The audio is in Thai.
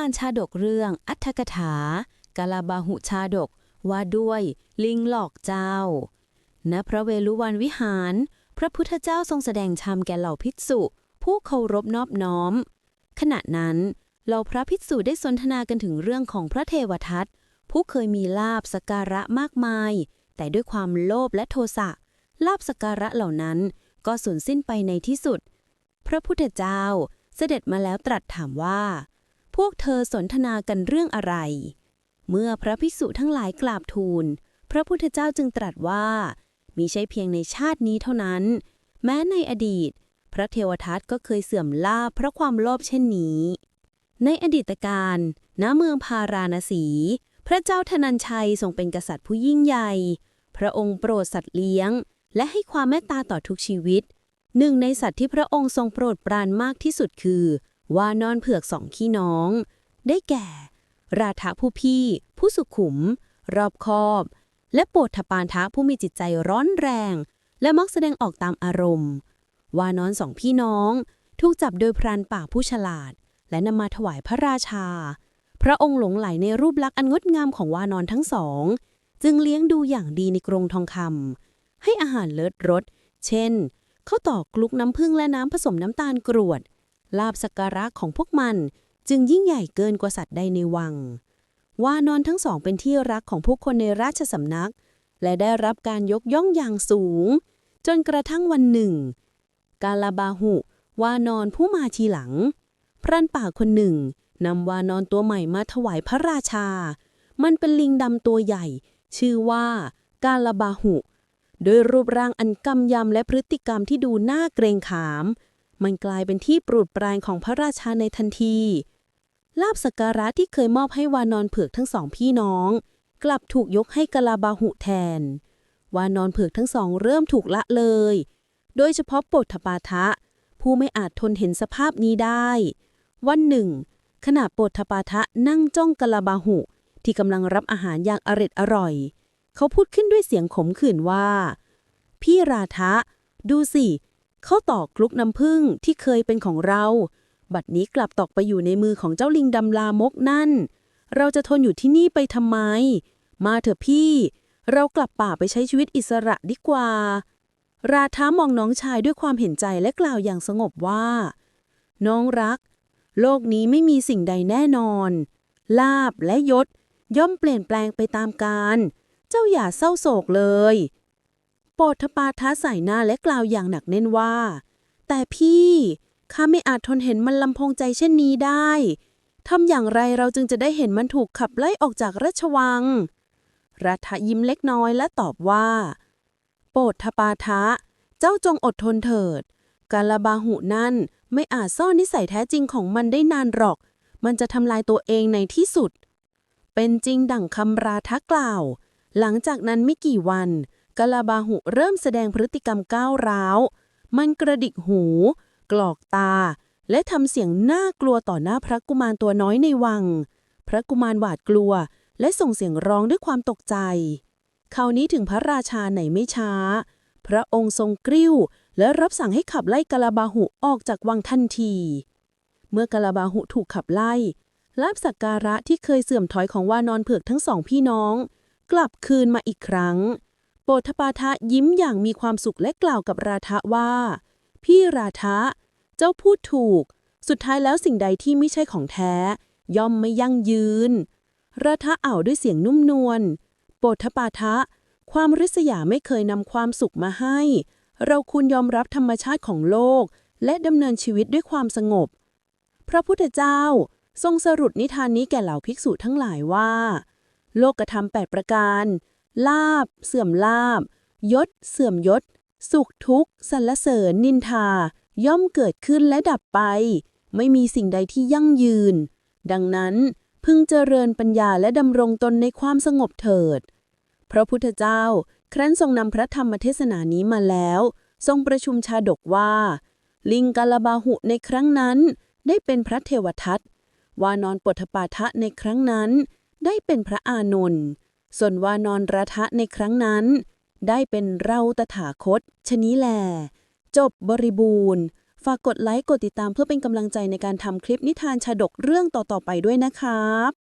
านชาดกเรื่องอัฏฐกถากาลาบาหุชาดกว่าด้วยลิงหลอกเจ้า ณ พระเวลุวันวิหาร พระพุทธเจ้าทรงแสดงธรรมแก่เหล่าภิกษุ ผู้เคารพนอบน้อม ขณะนั้นเหล่าพระภิกษุได้สนทนากันถึงเรื่องของพระเทวทัตผู้เคยมีลาบสการะมากมาย แต่ด้วยความโลภและโทสะลาบสการะเหล่านั้นก็สูญสิ้นไปในที่สุด พระพุทธเจ้าเสด็จมาแล้วตรัสถามว่า พวกเธอสนทนากันเรื่องอะไร เมื่อพระภิกษุทั้งหลายกราบทูล พระพุทธเจ้าจึงตรัสว่า มีใช่เพียงในชาตินี้เท่านั้น แม้ในอดีต พระเทวทัตก็เคยเสื่อมลาภเพราะความโลภเช่นนี้ ในอดีตการ ณ เมืองพาราณสี พระเจ้าธนัญชัยทรงเป็นกษัตริย์ผู้ยิ่งใหญ่ พระองค์โปรดสัตว์เลี้ยง และให้ความเมตตาต่อทุกชีวิต หนึ่งในสัตว์ที่พระองค์ทรงโปรดปรานมากที่สุดคือ ว่านอนเผือกสองพี่น้อง ได้แก่ ราธะผู้พี่ ผู้สุขุม รอบคอบ และโปรดทปานทะผู้มีจิตใจร้อนแรง และมักแสดงออกตามอารมณ์ ว่านอนสองพี่น้อง ถูกจับโดยพรานป่าผู้ฉลาด และนำมาถวายพระราชา พระองค์หลงไหลในรูปลักษณ์อันงดงามของวานอนทั้งสอง จึงเลี้ยงดูอย่างดีในกรงทองคำให้อาหารเลิศรสเช่นข้าวตอกคลุกน้ำผึ้งและน้ำผสมน้ำตาลกรวด ลาบสักการะของพวกมันจึงยิ่งใหญ่เกินกว่าสัตว์ใดในวังวานอนทั้งสองเป็นที่รักของผู้คนในราชสำนัก และได้รับการยกย่องอย่างสูง จนกระทั่งวันหนึ่ง กาลาบาหุวานอนผู้มาทีหลัง พรานป่าคนหนึ่งนำวานอนตัวใหม่มาถวายพระราชา มันเป็นลิงดำตัวใหญ่ ชื่อว่ากาลาบาหุ โดยรูปร่างอันกำยำและพฤติกรรมที่ดูน่าเกรงขาม มันกลายเป็นที่ปรดปรานของพระราชาในทันที ลาบสักการะที่เคยมอบให้วานอนเผือกทั้งสองพี่น้อง กลับถูกยกให้กลาบาหุแทน วานอนเผือกทั้งสองเริ่มถูกละเลย โดยเฉพาะปทปาทะ ผู้ไม่อาจทนเห็นสภาพนี้ได้ วันหนึ่ง ขณะปทปาทะนั่งจ้องกลาบาหุ ที่กำลังรับอาหารอย่างอร็ดอร่อย เขาพูดขึ้นด้วยเสียงขมขื่นว่า พี่ราทะ ดูสิ ขาตอกคลุกน้ำผึ้งที่เคยเป็นของเรา บัดนี้กลับตอกไปอยู่ในมือของเจ้าลิงดำลามกนั่น เราจะทนอยู่ที่นี่ไปทำไม มาเถอะพี่ เรากลับป่าไปใช้ชีวิตอิสระดีกว่า ราธามองน้องชายด้วยความเห็นใจและกล่าวอย่างสงบว่า น้องรัก โลกนี้ไม่มีสิ่งใดแน่นอน ลาบและยศย่อมเปลี่ยนแปลงไปตามกาลเจ้าอย่าเศร้าโศกเลย โปรดทปาท้าใส่หน้าและกล่าวอย่างหนักแน่นว่า แต่พี่ข้าไม่อาจทนเห็นมันลำพงใจเช่นนี้ได้ทำอย่างไรเราจึงจะได้เห็นมันถูกขับไล่ออกจากราชวัง รัฐยิ้มเล็กน้อยและตอบว่า โปรดทปาทะ เจ้าจงอดทนเถิด กาลาบาหุนั่นไม่อาจซ่อนนิสัยแท้จริงของมันได้นานหรอก มันจะทำลายตัวเองในที่สุด เป็นจริงดั่งคำราทะกล่าว หลังจากนั้นไม่กี่วัน กลาบาหุเริ่มแสดงพฤติกรรมก้าวร้าว มันกระดิกหู กรอกตา และทำเสียงน่ากลัวต่อหน้าพระกุมารตัวน้อยในวัง พระกุมารหวาดกลัว และส่งเสียงร้องด้วยความตกใจ คราวนี้ถึงพระราชาไหนไม่ช้า พระองค์ทรงกริ้ว และรับสั่งให้ขับไล่กลาบาหุออกจากวังทันที เมื่อกลาบาหุถูกขับไล่ลาบสักการะที่เคยเสื่อมถอยของวานอนเผือกทั้งสองพี่น้อง กลับคืนมาอีกครั้ง โปทปาทะยิ้มอย่างมีความสุขและกล่าวกับราทะว่า พี่ราทะเจ้าพูดถูก สุดท้ายแล้วสิ่งใดที่ไม่ใช่ของแท้ ย่อมไม่ยั่งยืน ราทะอ่าวด้วยเสียงนุ่มนวลโปทปาทะ ความริษยาไม่เคยนำความสุขมาให้ เราควรยอมรับธรรมชาติของโลก และดำเนินชีวิตด้วยความสงบ พระพุทธเจ้าทรงสรุปนิทานนี้แก่เหล่าภิกษุทั้งหลายว่า โลกธรรมแปดประการ ลาบ เสื่อมลาบ ยศ เสื่อมยศ สุขทุกข์สรรเสริญนินทา ย่อมเกิดขึ้นและดับไป ไม่มีสิ่งใดที่ยั่งยืน ดังนั้นพึงเจริญปัญญาและดำรงตนในความสงบเถิด พระพุทธเจ้า ครั้นทรงนำพระธรรมเทศนานี้มาแล้ว ทรงประชุมชาดกว่า ลิงกาลาบาหุในครั้งนั้น ได้เป็นพระเทวทัตวานอนปฐปาทะในครั้งนั้น ได้เป็นพระอานนท์ ส่วนวานอนระทะในครั้งนั้น ได้เป็นเราตถาคต ชนี้แลจบบริบูรณ์ ฝากกดไลค์กดติดตามเพื่อเป็นกำลังใจในการทำคลิปนิทานชาดกเรื่องต่อๆไปด้วยนะครับ